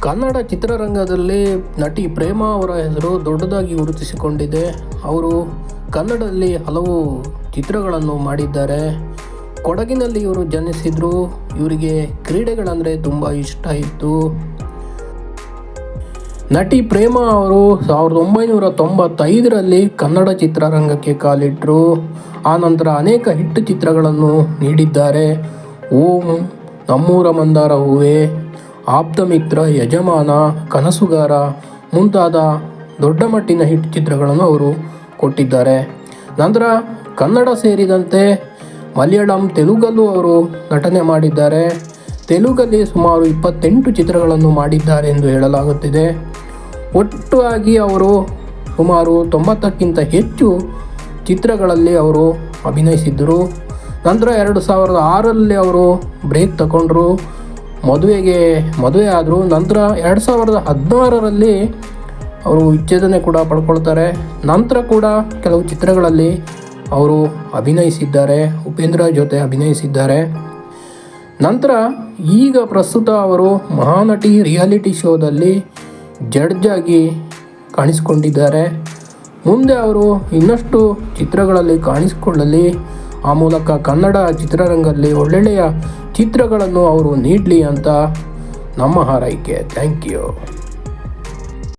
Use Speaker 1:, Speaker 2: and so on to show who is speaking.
Speaker 1: ಕನ್ನಡ ಚಿತ್ರರಂಗದಲ್ಲಿ ನಟಿ ಪ್ರೇಮಾ ಅವರ ಹೆಸರು ದೊಡ್ಡದಾಗಿ ಗುರುತಿಸಿಕೊಂಡಿದೆ. ಅವರು ಕನ್ನಡದಲ್ಲಿ ಹಲವು ಚಿತ್ರಗಳನ್ನು ಮಾಡಿದ್ದಾರೆ. ಕೊಡಗಿನಲ್ಲಿ ಇವರು ಜನಿಸಿದರು. ಇವರಿಗೆ ಕ್ರೀಡೆಗಳಂದರೆ ತುಂಬ ಇಷ್ಟ ಇತ್ತು. ನಟಿ ಪ್ರೇಮಾ ಅವರು ಸಾವಿರದ ಒಂಬೈನೂರ ತೊಂಬತ್ತೈದರಲ್ಲಿ ಕನ್ನಡ ಚಿತ್ರರಂಗಕ್ಕೆ ಕಾಲಿಟ್ಟರು ಆನಂತರ ಅನೇಕ ಹಿಟ್ ಚಿತ್ರಗಳನ್ನು ನೀಡಿದ್ದಾರೆ. ಓಂ ನಮ್ಮೂರ ಮಂದಾರ ಹೂವೆ. ಆಪ್ತಮಿತ್ರ, ಯಜಮಾನ, ಕನಸುಗಾರ ಮುಂತಾದ ದೊಡ್ಡ ಮಟ್ಟಿನ ಹಿಟ್ ಚಿತ್ರಗಳನ್ನು ಅವರು ಕೊಟ್ಟಿದ್ದಾರೆ. ನಂತರ ಕನ್ನಡ ಸೇರಿದಂತೆ ಮಲಯಾಳಂ ತೆಲುಗಲ್ಲೂ ಅವರು ನಟನೆ ಮಾಡಿದ್ದಾರೆ. ತೆಲುಗಲ್ಲಿ ಸುಮಾರು ಇಪ್ಪತ್ತೆಂಟು ಚಿತ್ರಗಳನ್ನು ಮಾಡಿದ್ದಾರೆ ಎಂದು ಹೇಳಲಾಗುತ್ತಿದೆ. ಒಟ್ಟಾಗಿ ಅವರು ಸುಮಾರು ತೊಂಬತ್ತಕ್ಕಿಂತ ಹೆಚ್ಚು ಚಿತ್ರಗಳಲ್ಲಿ ಅವರು ಅಭಿನಯಿಸಿದ್ದರು. ನಂತರ ಎರಡು ಸಾವಿರದ ಆರಲ್ಲಿ ಅವರು ಬ್ರೇಕ್ ತಗೊಂಡ್ರು. ಮದುವೆಗೆ ಮದುವೆ ಆದರೂ ನಂತರ ಎರಡು ಸಾವಿರದ ಹದಿನಾರರಲ್ಲಿ ಅವರು ವಿಚ್ಛೇದನೆ ಕೂಡ ಪಡ್ಕೊಳ್ತಾರೆ. ನಂತರ ಕೂಡ ಕೆಲವು ಚಿತ್ರಗಳಲ್ಲಿ ಅವರು ಅಭಿನಯಿಸಿದ್ದಾರೆ, ಉಪೇಂದ್ರ ಜೊತೆ ಅಭಿನಯಿಸಿದ್ದಾರೆ. ನಂತರ ಈಗ ಪ್ರಸ್ತುತ ಅವರು ಮಹಾನಟಿ ರಿಯಾಲಿಟಿ ಶೋದಲ್ಲಿ ಜಡ್ಜ್ ಆಗಿ ಕಾಣಿಸಿಕೊಂಡಿದ್ದಾರೆ. ಮುಂದೆ ಅವರು ಇನ್ನಷ್ಟು ಚಿತ್ರಗಳಲ್ಲಿ ಕಾಣಿಸಿಕೊಳ್ಳಲಿ ಆ ಮೂಲಕ ಕನ್ನಡ ಚಿತ್ರರಂಗದಲ್ಲಿ ಒಳ್ಳೊಳ್ಳೆಯ ಚಿತ್ರಗಳನ್ನು ಅವರು ನೀಡಲಿ ಅಂತ ನಮ್ಮ ಹಾರೈಕೆ. Thank you